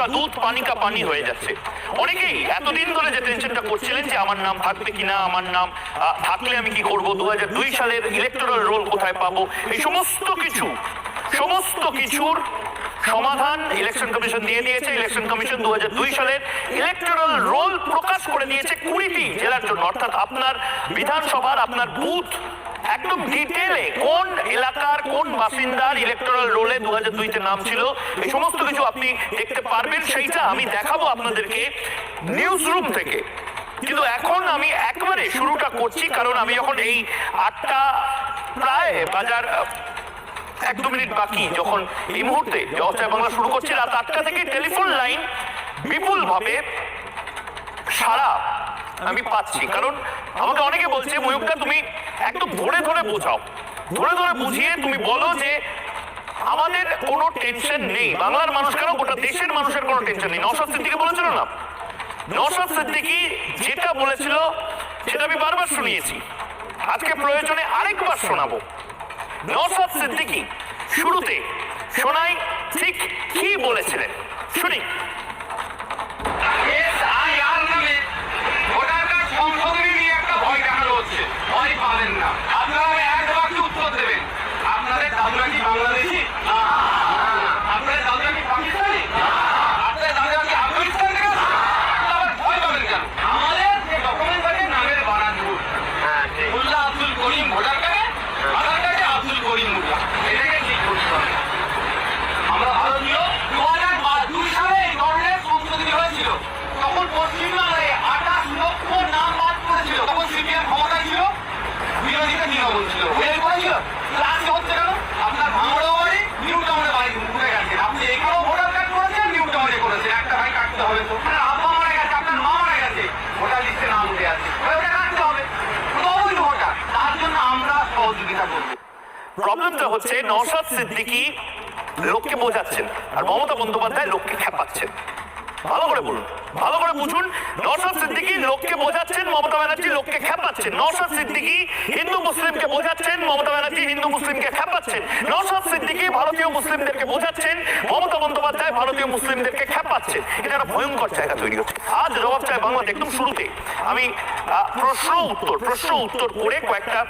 কা দুধ পানি কা পানি হয়ে যাচ্ছে। অনেকেই এতদিন ধরে যে টেনশনটা করছিলেন যে আমার নাম থাকবে কিনা, আমার নাম থাকলে আমি কি করব? দু দুই সালের ইলেকটোরাল রোল কোথায় পাবো? এই সমস্ত কিছু, সমস্ত কিছুর সমাধান ইলেকশন কমিশন দিয়ে দিয়েছে। ইলেকশন কমিশন দু দুই সালের ইলেকটোরাল রোল প্রকাশ করে দিয়েছে কুড়িটি জেলার জন্য। অর্থাৎ আপনার বিধানসভার, আপনার বুথ একদম ডিটেলে কোন এলাকার কোন বাসিন্দার ইলেকটোরাল রোলে দু হাজার দুইতে নাম ছিল, এই সমস্ত কিছু আপনি দেখতে পারবেন, সেইটা আমি দেখাবো আপনাদেরকে নিউজ রুম থেকে। কিন্তু এখন আমি একবারে শুরুটা করছি, কারণ আমি যখন এই আটটা প্রায় বাজার, এক দু মিনিট বাকি, যখন এই মুহূর্তে জয় বাংলা শুরু করছি, রাত আটটা থেকে টেলিফোন লাইন বিপুল ভাবে সারা আমি পাচ্ছি। কারণ আমাকে অনেকে বলছে ময়ূকটা তুমি একদম ধরে ধরে বোঝাও। ধরে ধরে বুঝিয়ে তুমি বলো যে আমাদের কোনো টেনশন নেই। বাংলার মানুষ কেন গোটা দেশের মানুষের কোনো টেনশন নেই? নশাদ সিদ্দিকি বলেছিল না? নশাদ সিদ্দিকি যেটা বলেছিল, সেটা আমি বারবার শুনিয়েছি। আজকে প্রয়োজনে আরেকবার শোনাবো। নসাদ সিদ্দিকি শুরুতে শোনাই ঠিক কি বলেছিলেন? শুনি এসআইআর নামে ভোটার কার্ড সংশোধনী নিয়ে একটা ভয় দেখানো হচ্ছে ভয় পাবেন না আপনারা এক বাক্যে উত্তর দেবেন আপনাদের দাদুরা কি বাংলাদেশি না। আপনাদের দাদুরা কি পাকিস্তানি না। আপনাদের দাদুরা কি আফগানিস্তান থেকে আসে? আপনারা আবার ভয় পাবেন কেন আমাদের যে ডকুমেন্ট আছে নামের বানান ভুল মোল্লা আব্দুল করিম ভোটার কার্ডে আধার কার্ডে আব্দুল করিম মোল্লা এটাকে ঠিক করতে হবে আমরা ভারতীয় দু হাজার দুই সালে এই ধরনের সংশোধনী হয়েছিল তখন পশ্চিমবাংলায় আঠাশ লক্ষ নাম বাদ করেছিল তখন সিপিএম ক্ষমতা ছিল বিরোধীরা নিরবন ছিল হয়ে করেছিল আজকে হচ্ছে কেন আপনার ভাঙড়াও বাড়ি নিউ টাউনে বাড়ি ঘুরে গেছে আপনি এখানেও ভোটার কার্ড করেছেন নিউ টাউনে করেছেন একটা ভাই কাটতে হবে তো আপনার আব্বা মারা গেছে আপনার মা মারা গেছে ভোটার লিস্টে নাম উঠে আছে ওটা কাটতে হবে অবৈধ ভোটার তার জন্য আমরা সহযোগিতা করব প্রবলেমটা হচ্ছে নসাদ সিদ্দিকি লোককে বোঝাচ্ছেন আর মমতা বন্দ্যোপাধ্যায় লোককে খেপাচ্ছেন ভালো করে বলুন। ভালো করে বুঝুন নসাদ সিদ্দিকি লোককে বোঝাচ্ছেন, মমতা ব্যানার্জি লোককে খেপাচ্ছেন নসাদ সিদ্দিকী হিন্দু মুসলিমকে বোঝাচ্ছেন, মমতা ব্যানার্জি হিন্দু মুসলিমকে খেপাচ্ছেন নসাদ সিদ্দিকী ভারতীয় মুসলিমদেরকে বোঝাচ্ছেন, মমতা বন্দ্যোপাধ্যায় ভারতীয় মুসলিমদেরকে খেপাচ্ছেন এটা একটা ভয়ঙ্কর জায়গা তৈরি হচ্ছে। আজ জবাব চায় বাংলাতে একদম শুরুতে আমি প্রশ্ন উত্তর প্রশ্ন উত্তর করে কয়েকটা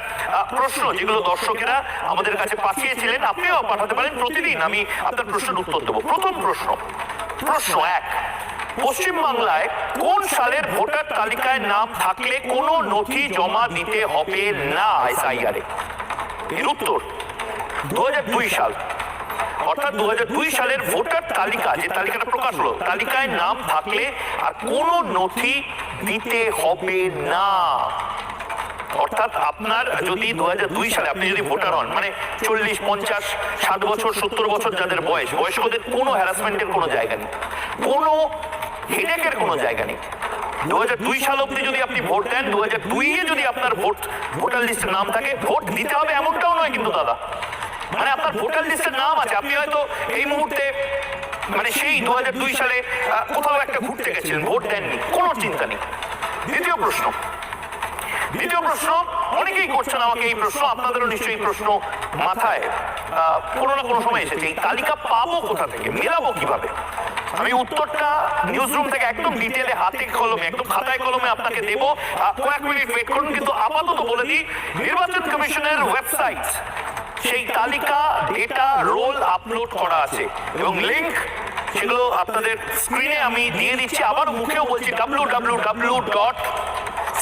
প্রশ্ন যেগুলো দর্শকেরা আমাদের কাছে পাঠিয়েছিলেন, আপনিও পাঠাতে পারেন। প্রতিদিন আমি আপনার প্রশ্নের উত্তর দেবো। প্রথম প্রশ্ন প্রশ্ন এক পশ্চিমবাংলায় কোন সালের ভোটার তালিকায় নাম থাকলে কোনো নথি জমা দিতে হবে না, এসআইআর এর উত্তর দু সাল। অর্থাৎ দুহাজার দুই সালের ভোটার তালিকা, যে তালিকাটা প্রকাশ হলো, তালিকায় নাম থাকলে আর কোনো নথি দিতে হবে না। অর্থাৎ আপনার যদি দু হাজার দুই সালে আপনি যদি ভোটার হন মানে চল্লিশ, পঞ্চাশ, ষাট বছর, সত্তর বছর যাদের বয়স, বয়স্কদের কোনো হ্যারাসমেন্টের কোনো জায়গা নেই। কোনো হেডেকের কোনো জায়গা নেই। দু হাজার দুই সাল অব্দি যদি আপনি ভোট দেন দু হাজার দুইয়ে যদি আপনার ভোট, ভোটার লিস্টের নাম থাকে, ভোট দিতে হবে এমনটাও নয় কিন্তু দাদা। মানে আপনার ভোটার লিস্টের নাম আছে, আপনি হয়তো এই মুহূর্তে মানে সেই দু দুই সালে কোথাও একটা ঘুরতে গেছিলেন, ভোট দেননি, কোনো চিন্তা নেই। দ্বিতীয় প্রশ্ন। দ্বিতীয় প্রশ্ন, অনেকেই করছেন আমাকে এই প্রশ্ন, আপনাদেরও নিশ্চয়ই প্রশ্ন মাথায়। কোনো না কোনো সময় এসেছে, এই তালিকা পাবো কোথা থেকে, মেলাবো কীভাবে? আমি উত্তরটা নিউজ রুম থেকে একদম ডিটেলে হাতে কলমে, একদম খাতায় কলমে আপনাকে দেবো। কয়েক মিনিট ওয়েট করুন, কিন্তু আপাতত বলে দিই, নির্বাচন কমিশনের ওয়েবসাইট সেই তালিকা ডেটা রোল আপলোড করা আছে। এবং লিংক সেগুলো আপনাদের স্ক্রিনে আমি দিয়ে দিচ্ছি। আবার মুখেও বলছি W W W dot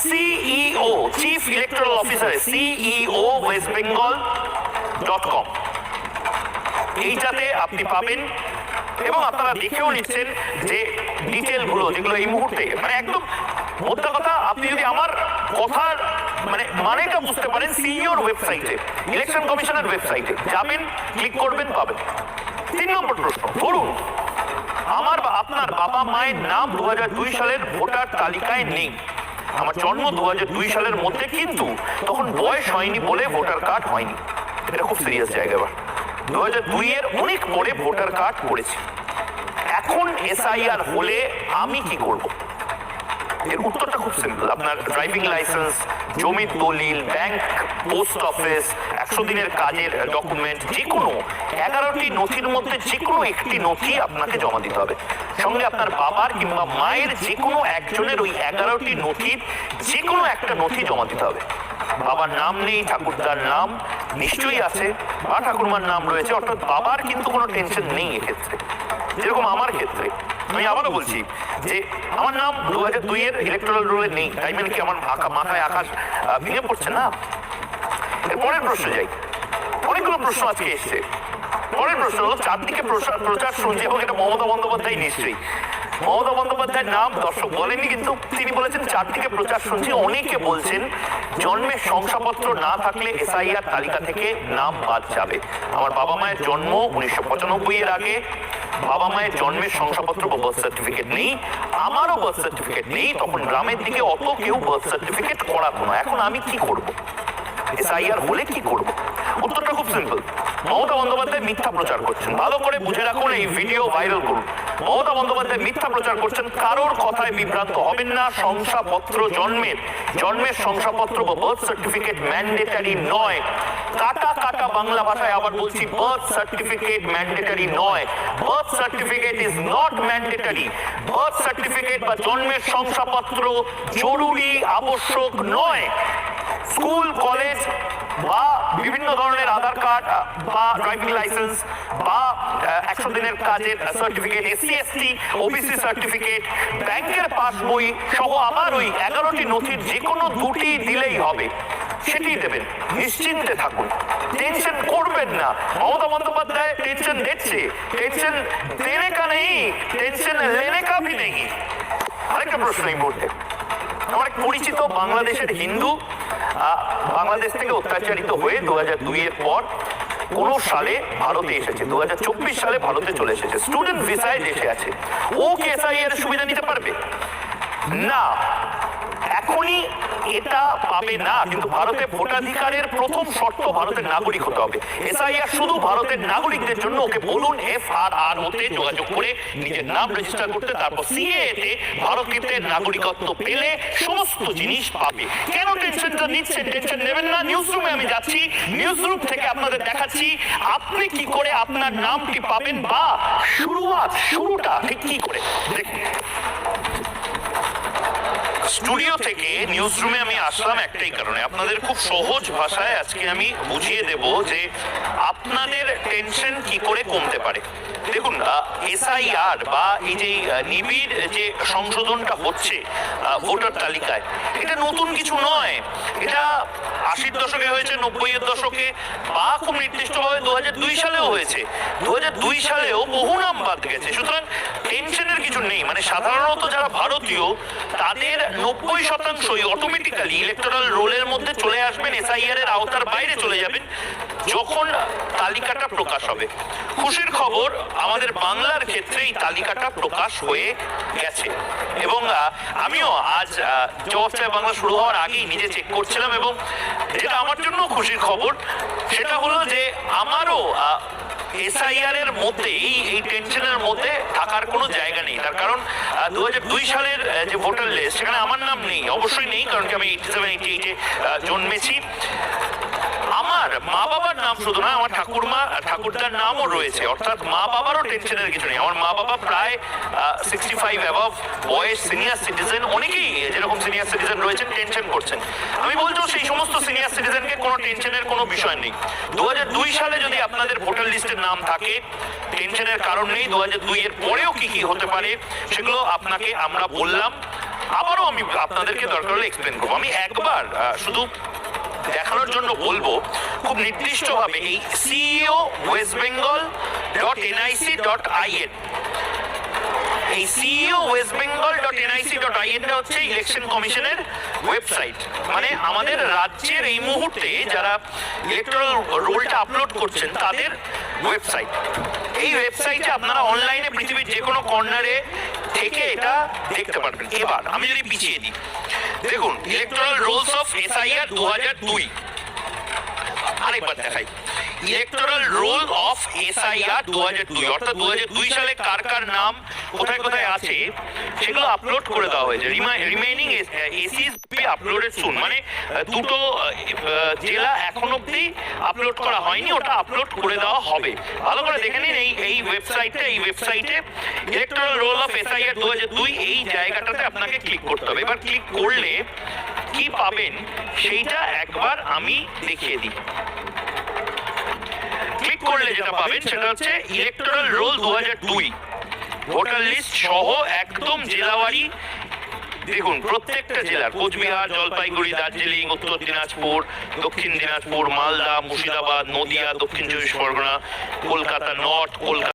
CEO chief electoral officer CEO West Bengal dot com এইটাতে আপনি পাবেন এবং আপনারা দেখেও নিচ্ছেন যে ডিটেলগুলো যেগুলো এই মুহূর্তে মানে একদম মোদ্দা কথা, আপনি যদি আমার কথার মানে মানেটা বুঝতে পারেন সিইওর ওয়েবসাইটে ইলেকশন কমিশনের ওয়েবসাইটে যাবেন ক্লিক করবেন, পাবেন। তিন নম্বর প্রশ্ন, ধরুন, আমার বা আপনার বাবা মায়ের নাম দু দুই সালের ভোটার তালিকায় নেই। আমার জন্ম দু হাজার দুই সালের মধ্যে কিন্তু তখন বয়স হয়নি বলে ভোটার কার্ড হয়নি। এটা খুব সিরিয়াস জায়গা এবার। দু হাজার দুই এর অনেক পরে ভোটার কার্ড করেছে এখন এসআইআর হলে আমি কি করব? এর উত্তরটা খুব সিম্পল আপনার ড্রাইভিং লাইসেন্স জমির দলিল ব্যাংক পোস্ট অফিস একশো দিনের কাজের ডকুমেন্ট যে কোনো এগারোটি নথির মধ্যে যে কোনো একটি নথি আপনাকে জমা দিতে হবে। সঙ্গে আপনার বাবার কিংবা মায়ের যে কোনো একজনের ওই এগারোটি নথির যে কোনো একটা নথি জমা দিতে হবে। বাবার নাম নেই, ঠাকুরদার নাম নিশ্চয়ই আছে। বা ঠাকুরমার নাম রয়েছে, অর্থাৎ বাবার কিন্তু কোনো টেনশন নেই এক্ষেত্রে। যেরকম আমার ক্ষেত্রে, আমি আবারও বলছি যে আমার নাম দু হাজার দুইয়ের ইলেকট্রাল রোলে নেই। তাই মানে কি আমার মাথায় আকাশ ভেঙে পড়ছে না? পরের প্রশ্ন যাই। অনেকগুলো প্রশ্ন আজকে এসছে। পরের প্রশ্ন হলো, চারদিকে প্রচার শুনছে এবং এটা মমতা বন্দ্যোপাধ্যায় নিশ্চয়ই। মমতা বন্দ্যোপাধ্যায়ের নাম দর্শক বলেননি, কিন্তু তিনি বলেছেন, চারদিকে প্রচার শুনছি, অনেকে বলছেন জন্মের শংসাপত্র না থাকলে এসআইআর তালিকা থেকে নাম বাদ যাবে। আমার বাবা মায়ের জন্ম উনিশশো পঁচানব্বই এর আগে। বাবা মায়ের জন্মের শংসাপত্র বা বার্থ সার্টিফিকেট নেই। আমারও বার্থ সার্টিফিকেট নেই, তখন গ্রামের দিকে অত কেউ বার্থ সার্টিফিকেট করাতো না। এখন আমি কি করব? এসআইআর হলে কি করব? উত্তরটা খুব সিম্পল মমতা বন্দ্যোপাধ্যায় মিথ্যা প্রচার করছেন। ভালো করে বুঝে রাখুন এই ভিডিও ভাইরাল করুন। মমতা বন্দ্যোপাধ্যায় মিথ্যা প্রচার করছেন কারোর কথায় বিভ্রান্ত হবেন না। শংসাপত্র জন্মের জন্মের শংসাপত্র বা বার্থ সার্টিফিকেট ম্যান্ডেটারি নয়। কাটা কাটা বাংলা ভাষায় আবার বলছি বার্থ সার্টিফিকেট ম্যান্ডেটারি নয়। Birth certificate is not mandatory birth certificate বা জন্মের শংসাপত্র জরুরি আবশ্যক নয়। স্কুল, কলেজ বা বিভিন্ন ধরনের আধার কার্ড বা ড্রাইভিং লাইসেন্স বা একশো দিনের কাজের certificate SC ST OBC certificate ব্যাংকের পাসবই সহ আবার ওই এগারোটি নথির যে কোনো দুটি দিলেই হবে। সেটি দেবেন। নিশ্চিন্তে থাকুন। টেনশন করবেন না। মমতা বন্দ্যোপাধ্যায় টেনশন দিচ্ছে। টেনশন দেনে কা নেই, টেনশন লেনে কা ভি নেই। আরেকটা প্রশ্ন এই মুহূর্তে। আমার এক পরিচিত বাংলাদেশের হিন্দু বাংলাদেশ থেকে অত্যাচারিত হয়ে দু হাজার দুইয়ের পর কোন সালে ভারতে এসেছে। দু হাজার চব্বিশ সালে ভারতে চলে এসেছে। স্টুডেন্ট ভিসায় দেশে আছে। ও কি এসআইআর সুবিধা নিতে পারবে? না। এখনই এটা পাবে না, কিন্তু ভারতে ভোটাধিকারের প্রথম শর্ত ভারতের নাগরিক হতে হবে। এসআইআর শুধু ভারতের নাগরিকদের জন্য, ওকে বলুন এফ আর আর ওতে যোগাযোগ করে নিজের নাম রেজিস্টার করতে, তারপর সিএ তে ভারতের নাগরিকত্ব পেলে সমস্ত জিনিস পাবে। কেন টেনশনটা নিচ্ছেন? টেনশন নেবেন না। নিউজ রুমে আমি যাচ্ছি। নিউজ রুম থেকে আপনাদের দেখাচ্ছি, আপনি কি করে আপনার নামটি পাবেন বা শুরুয়াত, শুরুটা ঠিক কি করে? দেখুন। স্টুডিও থেকে নিউজ রুমে আমি আসলাম একটাই কারণে। আপনাদের খুব সহজ ভাষায় আজকে আমি বুঝিয়ে দেব যে আপনাদের টেনশন কি করে কমতে পারে। দেখুন এসআইআর বা এই যে নিবিড় যে সংশোধনটা হচ্ছে ভোটার তালিকায়, এটা নতুন কিছু নয়। এটা আশির দশকে হয়েছে, নব্বইয়ের দশকে, বা খুব নির্দিষ্টভাবে দু সালেও হয়েছে। দু সালেও বহু নাম বাদ গেছে। সুতরাং টেনশনের কিছু নেই। মানে সাধারণত যারা ভারতীয়, তাদের নব্বই শতাংশই অটোমেটিক্যালি ইলেকট্রাল রোলের মধ্যে চলে আসবেন এসআইআর এর আওতার বাইরে চলে যাবেন, যখন তালিকাটা প্রকাশ হবে। খুশির খবর, আমাদের বাংলার ক্ষেত্রে এই তালিকাটা প্রকাশ হয়ে গেছে। এবং আমিও আজ জবাব চায় বাংলা শুরু হওয়ার আগেই নিজে চেক করছিলাম এবং যেটা আমার জন্য খুশির খবর, সেটা হলো যে আমারও এসআইআর এর মধ্যে, এই টেনশনের মধ্যে থাকার কোনো জায়গা নেই। তার কারণ দু দুই সালের যে ভোটার লিস্ট সেখানে আমার নাম নেই, অবশ্যই নেই, কারণ কি আমি এইটি সেভেন এইটি এইটে জন্মেছি। আমার মা বাবার নাম শুধু না, আমার ঠাকুরমা, ঠাকুরদার নামও রয়েছে। অর্থাৎ মা বাবারও টেনশনের কিছু নেই। আমার মা বাবা প্রায় সিক্সটি ফাইভ অ্যাবভ বয়স সিনিয়র সিটিজেন অনেকেই যেরকম সিনিয়র সিটিজেন রয়েছেন টেনশন করছেন। আমি বলছো সেই সমস্ত সিনিয়র সিটিজেনকে কোনো টেনশনের কোনো বিষয় নেই। দু হাজার দুই সালে যদি আপনাদের ভোটার লিস্টের নাম থাকে টেনশনের কারণ নেই। দু হাজার দুই এর পরেও কি কি হতে পারে, সেগুলো আপনাকে আমরা বললাম। আবারও আমি আপনাদেরকে দরকার হলে এক্সপ্লেন করব। আমি একবার শুধু দেখানোর জন্য বলব, খুব নির্দিষ্টভাবে এই CEO West Bengal dot NIC dot IN এই CEO West Bengal dot NIC dot আইএনটা হচ্ছে ইলেকশন কমিশনের ওয়েবসাইট মানে আমাদের রাজ্যের এই মুহূর্তে যারা ইলেকট্রাল রোলটা আপলোড করছেন, তাদের ওয়েবসাইট এই ওয়েবসাইটে আপনারা অনলাইনে পৃথিবীর যে কোনো কর্নারে থেকে এটা দেখতে পারবেন। এবার আমি যদি পিছিয়ে দিই দেখুন ইলেকট্রাল রোলস অফ এসআইআর দু হাজার দুই আরেকবার দেখাই। ইলেকটোরাল রোল অফ এসআইআর দু হাজার দুই অর্থাৎ দু হাজার দুই সালে কার কার নাম কোথায় কোথায় আছে সেগুলো আপলোড করে দেওয়া হয়েছে। Remaining essays be uploaded soon মানে দুটো আহ, আহ, জেলা এখন অবধি আপলোড করা হয়নি ওটা আপলোড করে দেওয়া হবে। ভালো করে দেখে নিন এই এই ওয়েবসাইটে এই ওয়েবসাইটে ইলেকট্রাল রোল অফ এসআইআর দু হাজার দুই এই জায়গাটাতে আপনাকে ক্লিক করতে হবে। এবার ক্লিক করলে কি পাবেন সেইটা একবার আমি দেখিয়ে দিই। করলে যেটা পাবেন সেটা হচ্ছে ইলেকট্রাল রোল দু হাজার দুই। ভোটার লিস্ট সহ একদম জেলাওয়ারি। দেখুন, প্রত্যেকটা জেলার, কোচবিহার, জলপাইগুড়ি, দার্জিলিং, উত্তর দিনাজপুর, দক্ষিণ দিনাজপুর, মালদা, মুর্শিদাবাদ, নদিয়া, দক্ষিণ চব্বিশ পরগনা, কলকাতা নর্থ, কলকাতা